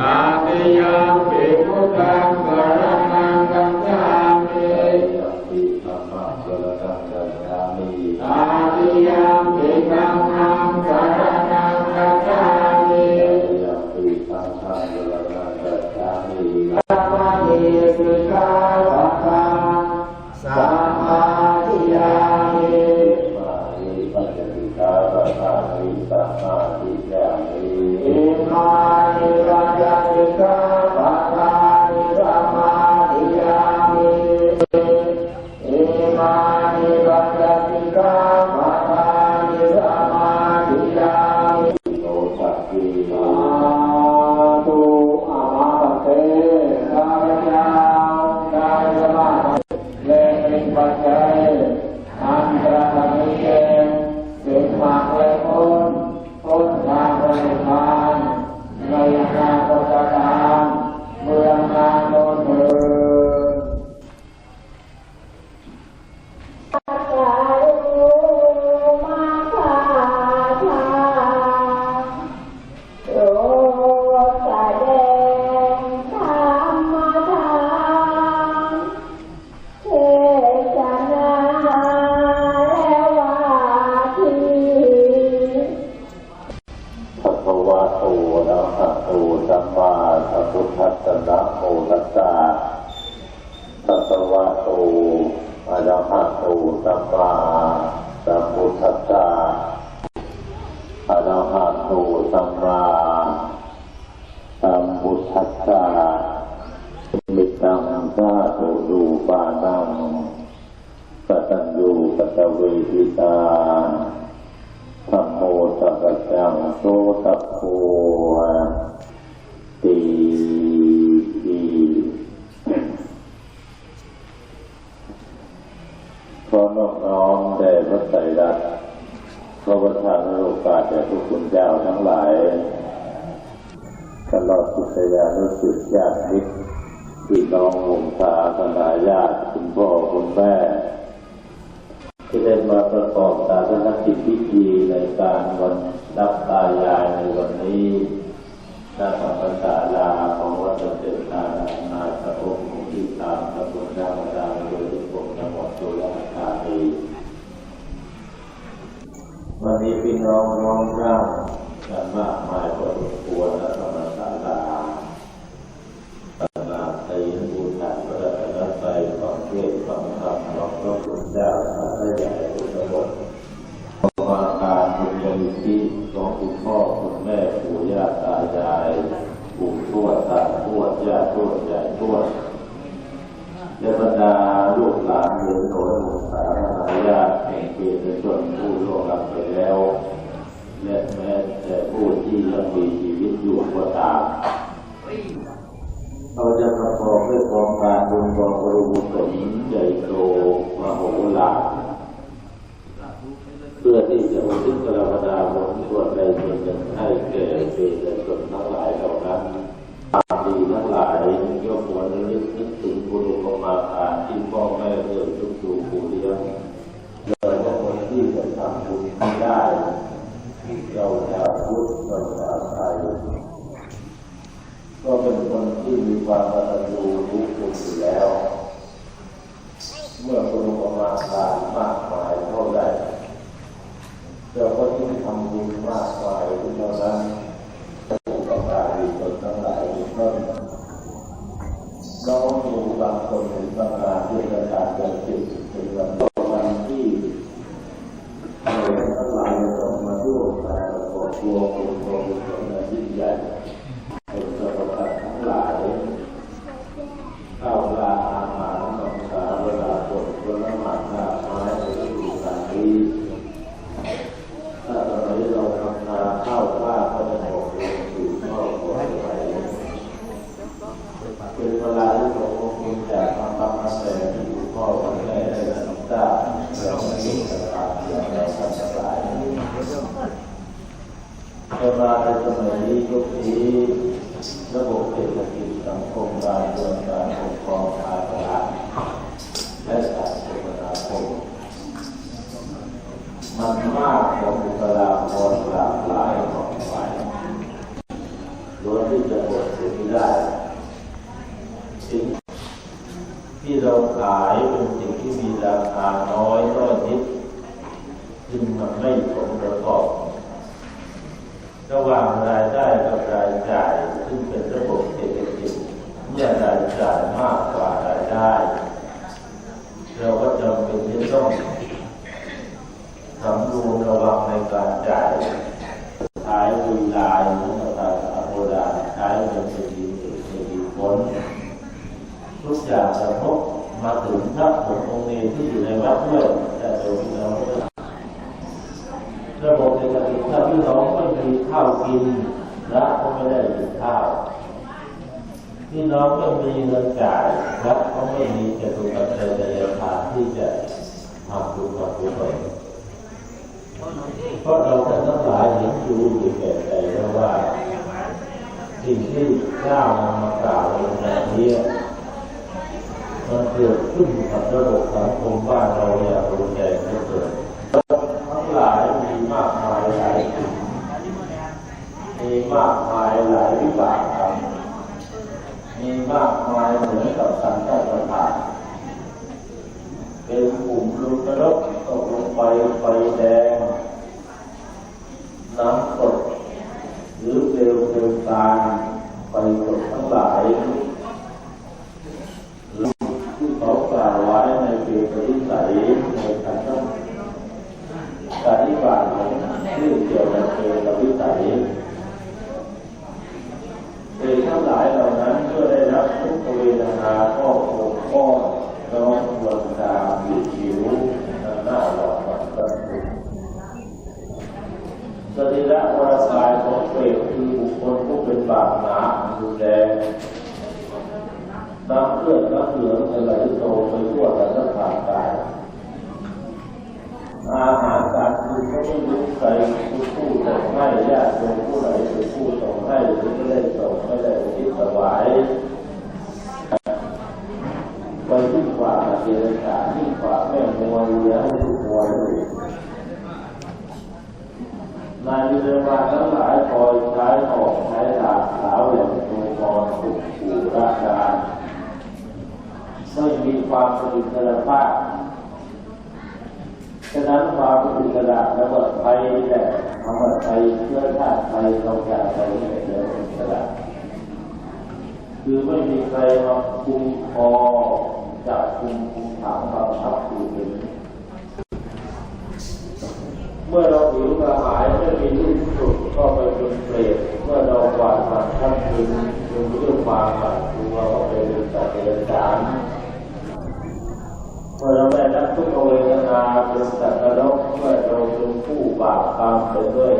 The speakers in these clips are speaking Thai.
อาภิยา ยูปานังกตัญญูกตเวทิตาธรรมโมตัปจังโสตัพโพตีดีพร้อมน้อมแด่พระไตรรัตน์พระประธานโอกาสแด่ทุกคุณเจ้าทั้งหลาย ตลอดสุขยานุสุขญาติมิ พี่น้ององศาธนาญาติคุณพ่อคุณแม่ที่ได้มาประกอบศาสนกิจพิธีในการวันรับตายายในวันนี้ณสัมปัญญาลาของวัดเจตนานาสะองที่ตามตำบลนารมะโดยทุกคนจังหวัดสุราษฎร์ธานีวันนี้พี่น้องร้องร่างกันมากมายพอสมควรนะ เบื้ผู้ล่วงลับไปแล้ว และแม้แต่ผู้ที่ยังมีชีวิตอยู่ก็ตามเราจะประกอบด้วยความการบุญ ที่เราจะพุทธเราชาไทยก็เป็นคนที่มีความกตัญญูรู้คุณอยู่แล้ว เมื่อคนประมาทานมากมายเท่าใดเราก็ยิ่งทำบุญมากมายเท่านั้นันมากของบุคลากรหลากหลายของฝ่ายล้วนที่จะบดเสียไม่ได้สิ่งที่เราขายเป็นสิ่งที่มีราคาน้อยต้อยนิดจึงมันไม่ผลประกอบ ระหว่างรายได้กับรายจ่ายซึ่งเป็นระบบเศรษฐกิจเมื่อรายจ่ายมากกว่ารายได้ เราก็จำเป็นที่ต้อง สำรวมระวังในการจ่ายใช้ดุยลายหรือภาษาโบราณใช้เงินเป็นดีเป็นดีผลทุกอย่างจะพบมาถึงพระผงองค์นี้ที่อยู่ในวัดด้วยแต่โดยเราไม่ได้ระบบเศรษฐกิจถ้าพี่น้องไม่มีข้าวกินพระก็ไม่ได้กินข้าวพี่น้องไม่มีเงินจ่ายรัฐก็ไม่มีจตุปัจจัยในราคาที่จะทำบุญกับบุญไป เพราะเราท่านทั้งหลายเห็นอยู่อยู่แก่ใจแล้วว่า สิ่งที่เจ้านำมากล่าวในนี้มันเกิดขึ้นกับระบบสังคมบ้านเราอย่างรุนแรงเหลือเกินทั้งหลายมีมากมายหลายสิ่งมีมากมายหลายวิบากกรรมมีมากมายเหมือนกับสันตประทานเป็นกลุ่มลูกนรกตกลงไปไฟแดง น้ำตกหรือเปลวเพลิงตาลไฟตกทั้งหลายหรือที่เขากล่าวไว้ในเกตวิสัยในการต้องการที่บาทของเรื่องเกี่ยวกับเกตวิสัย เด็กทั้งหลายเหล่านั้นเมื่อได้รับทุกขเวทนาก็โกรธก็ร้องครวญตาบีบผิวหน้าหลอดมันก็ถูกสรีระวรกายของเปรตคือบุคคลผู้ เป็นบาปหนารุนแรงน้ำเลือดน้ำเหลืองจะไหลโตไปทั่วแต่ละผ่านกายอาหารการกินก็ไม่รู้ใครผู้ผู้ส่งให้ญาติโยมผู้ไหนเป็นผู้ส่งให้หรือไม่ได้ส่งไม่ได้คิดถวายไปยิ่งกว่าเจริญกายิ่งกว่าแม่มวยเลี้ยงลูกมวยเลย นายวิเดวาทั้งหลายคอยใช้ออกใช้ดาบขาวแหลมตัวกรถูกขู่ราชการไม่มีความเป็นอิสระภาพฉะนั้นความเป็นอิสระและว่าไทยแหละคำว่าไทยเชื้อชาติไทยเราอยากไทยเนี่ยเรียกว่าอิสระคือไม่มีใครมาคุมคอจับคุมคุมถามบังคับอยู่เป็น เมื่อเราหิวกระหายไม่มีที่สุดก็ไปเป็นเปรตเมื่อเราหวาดหวั่นท่านคืนคืนด้วยความหวาดกลัวก็เป็นสัตว์เดรัจฉานเมื่อเราได้รับทุกขเวทนาเป็นสัตว์นรกเมื่อเราเป็นผู้บาปกรรมไปด้วย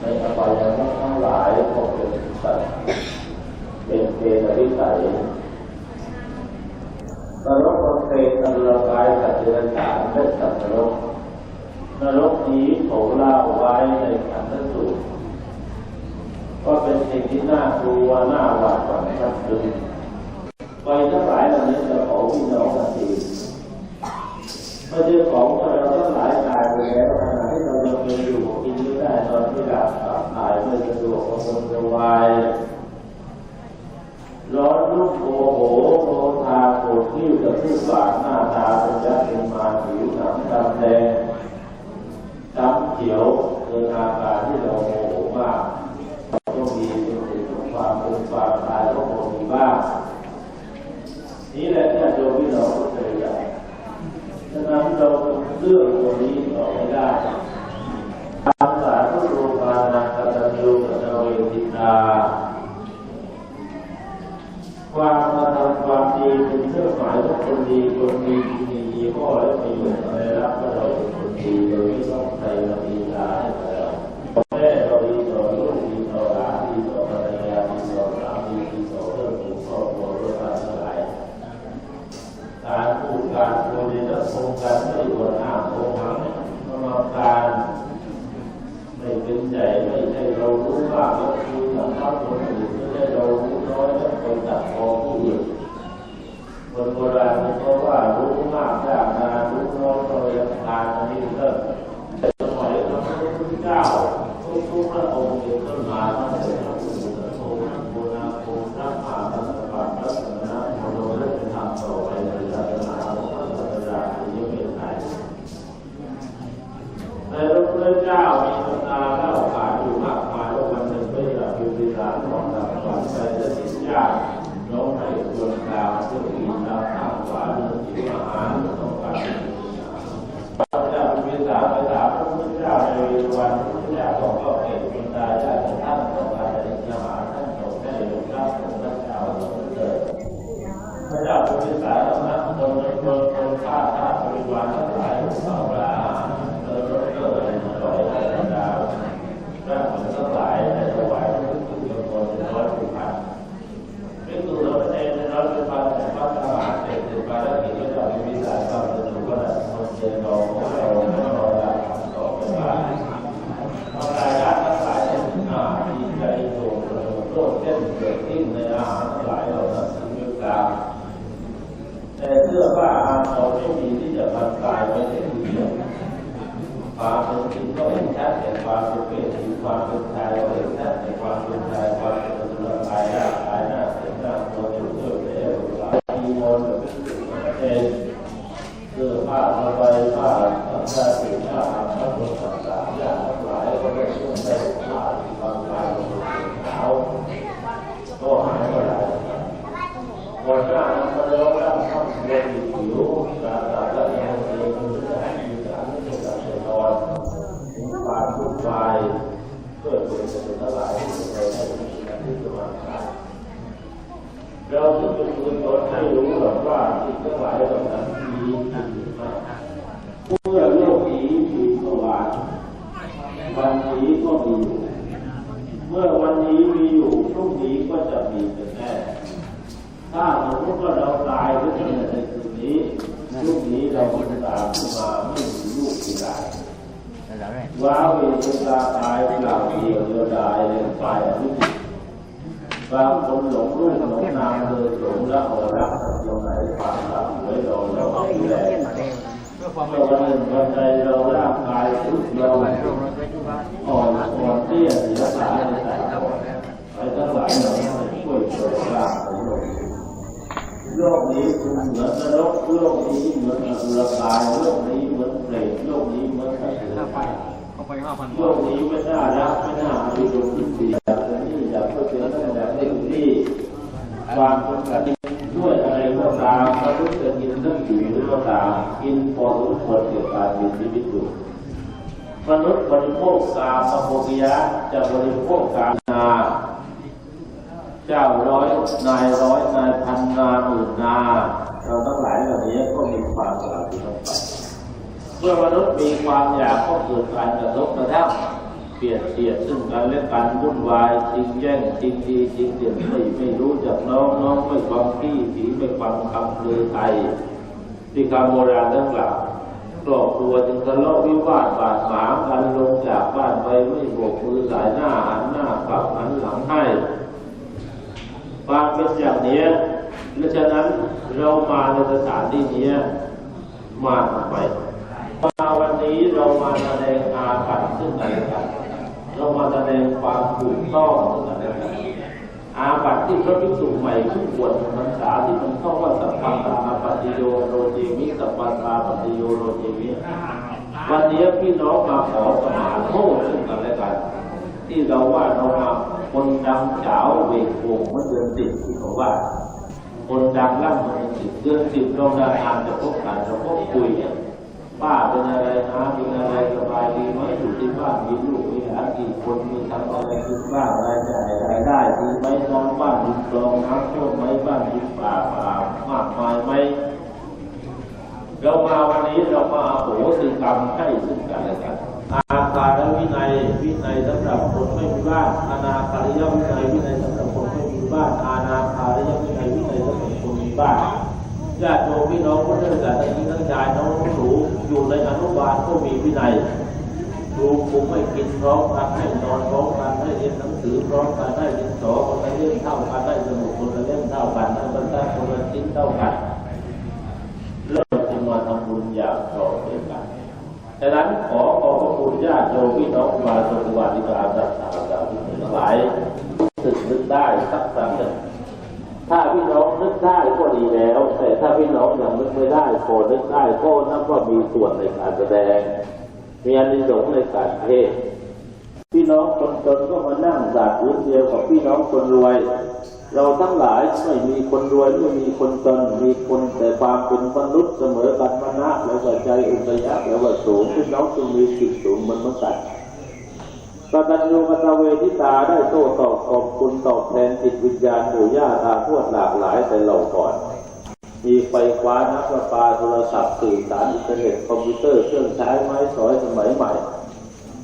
ในอบายมุขทั้งหลายก็เป็นสัตว์เป็นเปรตวิสัยนรกเประเภทนรกายสัตว์เดรัจฉานและสัตว์นรก นรกนี้เขาเล่าไว้ในขันธสูตรก็เป็นสิ่งที่น่ากลัวน่าหวาดหวั่นชัดเจนไปทั้งหลายเหล่านี้จะขอพี่น้องกันทีไม่ใช่ของเราทั้งหลายตายไปแล้วขณะที่เรายังมีอยู่กินไม่ได้ตอนที่หลับขับถ่ายไม่สะดวกบางคนจะวายร้อนรุ่มโมโหโมทาโกรธที่กับผู้บาดหน้าตาเป็นยักษ์เป็นมาผิวหนังดำแดงดำเขียวเกิดอาการที่เราโมโหมากเราต้องมีเป็นสิ่งของความเป็นความตายก็คงมีบ้างนี่แหละที่โยมพี่น้องก็เคยอย่าง ฉะนั้นเราเลือกตัวนี้ต่อไม่ได้ทางสาธุโลกานาคตัญญูกต เวทิตาความมาทำความดีเป็นเครื่องหมายว่าคนดีคนดีมียี่ห้อและประโยชน์อะไรรับก็เราคนดีโดยไม่ต้องใครมาดีลาให้เราแม่เราดีต่อลูกดีต่อหลานดีต่อภรรยาดีต่อสามีดีต่อเพื่อนฝูงครอบครัวด้วยกันทั้งหลาย การพูดการคุยในสังคมการไม่อวดอ้างโกงหังกรรมการไม่เป็นใหญ่ไม่ใช่เรารู้มากแล้วคุยกับเขาคนอื่นไม่ใช่เรารู้น้อยแล้วไปตัดคอผู้อื่นคนโบราณเขาว่ารู้มากยากนานรู้น้อยก็ยังทานอันนี้ก็สมัยพระพุทธเจ้าทุกๆพระองค์เองก็มาตั้งแต่พระพุทธโธ ของเราความใจจะสิ้นยากน้องให้ดวงดาวเพื่อกินดาวข้าวหวานเรื่องจิ๋วอาหารต้องการพระเจ้าพิสารไปถามพระพุทธเจ้าในวันพระพุทธเจ้าบอกว่าเกิดบรรดาญาติท่านต้องการจะอาหารท่านต้องได้ลงรับของพระเจ้าเกิด พ ระเจ้าพิสารนะตนตนตนข้าข้าบริวารทั้งหลายของเราลาเออเออเออต่อยบรรดาพระสงฆ์ทั้งหลายได้ถวายพระพุทธจำนวนร้อยผู้พันเป็นตัวเราเองเราเป็นพันแต่พระธรรมเสร็จเป็นภารกิจพระเจ้าพิสารก็จะถูกก็ได้คนเจริญของเราไม่รอได้ต่อไปว่าพระกายทั้งหลายอ่าดีใจโศกโลดเต้นเกิดขึ้นในอาหารทั้งหลายเหล่านั้นมีกา แต่เสื้ อว่าอาภรณ์ไม่มีที่จะบรรกายไว้ในที่เดียวความเป็นจริงก็เห็นชัดแต่ความเป็นเพศหรือความเป็นชายก็เห็นชัดแต่ความเป็นชายความเป็นตัวละกายหน้าตายหน้าเสียงหน้าตัวจุดเสื้อแผลหลายมีมนเป็นเสื้อผ้าสบายผ้าสังฆาสิผ้าอาภรณ์ต่างๆอย่างทั้งหลายก็ได้ช่วยได้ผ้าที่บางกายของเขาก็หายไปได้ ก่อนหน้านั้นมาแล้วร่างท่านเรียนอยู่ผิวการตัดและยังเองคือจะให้มีการไม่ต้องการนอนถึงความวุ่นวายเพื่อเป็นจะเป็นอะไรที่เราได้มีการที่จะมาขายเราจะเป็นคนตนให้รู้หรอกว่าสิ่ง ทั้งหลายเหล่านั้นมีจริงหรือไม่เมื่อโลกนี้มีสว่างวันนี้ก็มีอยู่เมื่อวันนี้มีอยู่พรุ่งนี้ก็จะมีเป็นแน่ถ้าสมมติว่าเราตายก็จะในคืนนี้ลูกนี้เราก็จะตามขึ้นมาไม่มีลูกที่ตายว้าวเวทตาตายเปล่าเดียวเดียวดายเลยตายลูกบางคนหลงลูกหลงนามเลยหลงแล้วเอารักตรงไหนความรักไว้เราเราเอาดูแล แต่วันหนึ่งวันใดเราร่างกายทุกเราอ่อนอ่อนเตี้ยเสียสายในสายตาไปทั้งหลายเราช่วยช่วยร่างของเราโลกนี้เหมือนนรกโลกนี้เหมือนอสุรกายโลกนี้เหมือนเปรตโลกนี้เหมือนสัตว์เดรัจฉานเข้าไปโลกนี้ไม่น่ารักไม่น่าอภิรมย์ที่อย่ากจะนี่อย่ากเพื่อเป็นตั้งแต่เด็กที่ความเป็นกั ควรเกี่ยวกับมีชีวิตอยู่มนุษย์บริโภคกามโภกิยะจะบริโภคกามนาเจ้าร้อยนายร้อยนายพันนาหมื่นนาเราทั้งหลายเหล่านี้ก็มีความสลับที่ต้องไปเมื่อมนุษย์มีความอยากก็เกิดการกระทบกระทั่งเปลี่ยนเสียดซึ่งกันและกันวุ่นวายจริงแย่งจริงดีจริงเด่นไม่ไม่รู้จักน้องน้องไม่ฟังพี่ผีไม่ฟังคำเลือไทยที่คำโบราณทั้งหลาย ครอบครัวจึงทะเลาะวิวาทบาดหมางกันลงจากบ้านไปไม่โบกมือสายหน้าหันหน้ากลับหันหลังให้ความเป็นอย่างนี้ดังฉะนั้นเรามาในสถานที่นี้มาทำไมมาวันนี้เรามาแสดงอาบัติซึ่งกันและกันเรามาแสดงความถูกต้องซึ่งกัน อาบัติที่พระภิกษุใหม่ผู้นบวชพรรษาที่มันเข้าว่าสัพพังตาปฏิโยโรเจมิสัพพังตาปฏิโยโรเจมิวันนี้พี่น้องมาขอสมาโทษซึ่งกันและกันที่เราว่าเรามาคนดังเจ้าเวกโวงเมื่อเดือนสิบที่เขาว่า คนดังร่ำเมื่อเดือนสิบเดือนสิบเราเดินทางจะพบกันจะพบคุยเนี่ยป้าเป็นอะไรนะเป็นอะไรสบายดีไหมอยู่ที่บ้านมีลูก ที่คนมีทำอะไรกินบ้างรายจ่ายรายได้ดีไหมน้องบ้านดินกรองน้ำท่วมไหมบ้านดินป่าป่ามากมายไหมเรามาวันนี้เรามาโหสิกรรมให้ซึ่งกันและกันอาคารวินัยวินัยสำหรับคนไม่มีบ้านอาณาคาริยวินัยวินัยสำหรับคนไม่มีบ้านอาณาคาริยวินัยวินัยสำหรับคนมีบ้านญาติโยมพี่น้องพุทธศาสนิกทั้งหญิงทั้งชายน้องหนูอยู่ในอนุบาลก็มีวินัย ดูคุมไม่กินพร้อมกันให้นอนพร้อมกันให้เรียนหนังสือพร้อมกันให้ดินสอคนละเล่มเท่ากันได้สมุดคนละเล่มเท่ากันให้บรรทัดคนละชิ้นเท่ากันเราจะมาทำบุญอย่างต่อเนื่องกันฉะนั้นขอขอบพระคุณญาติโยมพี่น้องวาสวาธิกาศรัทธาญาติทั้งหลายสึกนึกได้สักครั้งหนึ่งถ้าพี่น้องนึกได้ก็ดีแล้ว แต่ถ้าพี่น้องยังนึกไม่ได้พอนึกได้ก็นับว่ามีส่วนในการแสดง มีอานิสงส์ในการเทศพี่น้องคนจนก็มานั่งดาดพื้นเดียวกับพี่น้องคนรวย เราทั้งหลายไม่มีคนรวยไม่มีคนจนมีคนแต่ความเป็นมนุษย์เสมอกันมนะแล้วก็ใจอุปยะแล้วก็สูงพี่น้องจึงมีจิตสูงเหมือนเมือนกันกตัญญูกตเวทิตาได้โต้ตอบขอบคุณตอบแทนจิตวิญญาณปู่ย่าตาทวดหลากหลายแต่เราก่อน มีไฟฟ้าน้ำประปาโทรศัพท์สื่อสารอินเทอร์เน็ตคอมพิวเตอร์เครื่องใช้ไม้สอยสมัยใหม่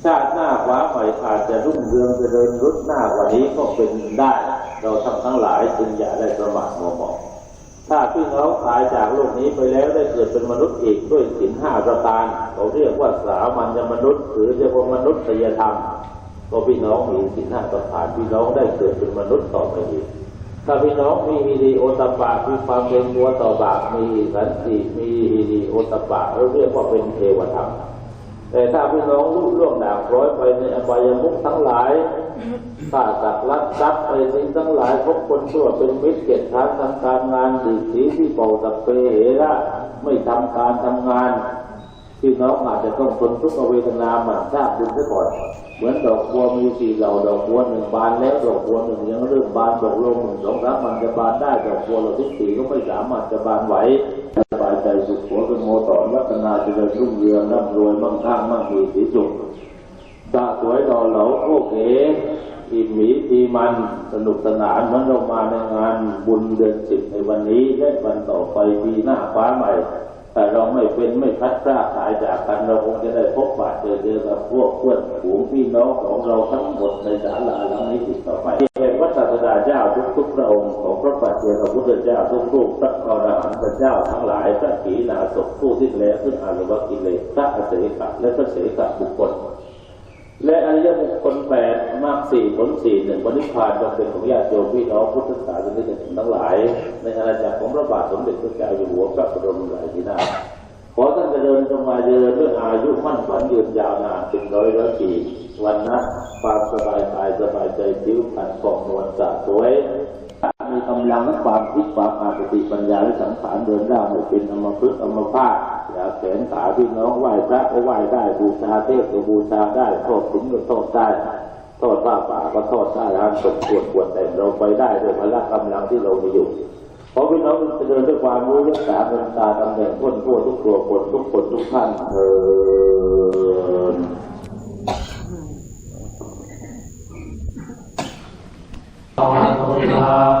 ชาติหน้าฟ้าใหม่อาจจะรุ่งเรืองจะเจริญรุดหน้ากว่านี้ก็เป็นได้ เราทำทั้งหลายจึงอย่าได้ประมาทมัวหมองถ้าพี่น้องตายจากโลกนี้ไปแล้วได้เกิดเป็นมนุษย์อีกด้วยศีลห้าประการเขาเรียกว่าสามัญญมนุษย์หรือเรียกว่ามนุษยธรรมก็พี่น้องมีสินห้าประการพี่น้องได้เกิดเป็นมนุษย์ต่อไปอีก ถ้าพี่น้องมีฮิริโอตปปะมีความเป็นมัวต่อบาปมีสันติมีฮิริโอตปปะเราเรียกว่าเป็นเทวธรรม แต่ถ้าพี่น้องรู้ล่วงด่างร้อยไปในอบายมุขทั้งหลายฆ่าสักลักทรัพย์ไปสิ่งทั้งหลายพบคนชั่วเป็นมิตรเกียรติทางทำการงานดีสีที่เป่าสักเปเหระไม่ทำการทำงาน พี่น้องอาจจะต้องทนทุกขเวทนาหมั่นทราบบุญซะก่อน เหมือนดอกบัวมีสี่เหล่าดอกบัวหนึ่งบานแล้วดอกบัวหนึ่งยังเริ่มบานดอกลงหนึ่งสองสามมันจะบานได้ดอกบัวเราที่สี่ก็ไม่สามารถจะบานไหวสบายใจสุขหัวเป็นโมต่อวัฒนาเจริญรุ่งเรืองร่ำรวยมั่งคั่งมั่งมีสีสุขตาสวยดอเหลาโอเคอิ่มหมีทีมันสนุกสนานเหมือนเรามาในงานบุญเดือนสิบในวันนี้และวันต่อไปปีหน้าฟ้าใหม่ แต่เราไม่เป็นไม่พัดพลาดหายจากกันเราคงจะได้พบปะเจอเจอกับพวกเพื่อนฝูงพี่น้องของเราทั้งหมดในศาลาหลังนี้ติดต่อไปเป็นพระศาสดาเจ้าทุกทุกพระองค์ของพระปัจเจกพุทธเจ้าทุกทุกพระอรหันตเจ้าทั้งหลายพระขีณาสพผู้ที่แล้วซึ่งอารุวกิเลสพระอเสกและพระเสกบุคคล และอริยบุคคลแปดมากสี่ผลสี่หนึ่งวันนิพพานจงเป็นของญาติโยมพี่น้องพุทธศาสนิกชนทั้งหลาย ในอาณาจักรของพระบาทสมเด็จพระเจ้าอยู่หัวพระบรมราชินีขอท่านเจริญจงมาเจริญด้วยอายุมั่นขวัญยืนยาวนานเป็นร้อยร้อยปีวันนะความสบายกายสบายใจผิวพรรณผ่องนวลสะสวยมีกำลังและความคิดความอาสติปัญญาและสังขารเดินได้ไม่เป็นอมภพอมพาต อย่าแขนขาพี่น้องไหว้พระก็ไหว้ได้บูชาเทพก็บูชาได้โทษถึงก็โทษได้โทษป้าป่าก็โทษได้ร้านสมควรควรแต่เราไปได้ด้วยพละกำลังที่เรามีอยู่ขอพี่น้องจะเดินด้วยความรู้รักษาเงินตาตำแหน่งพ้นทั่วทุกตัวคนทุกคนทุกท่านเถิดตุลาภมั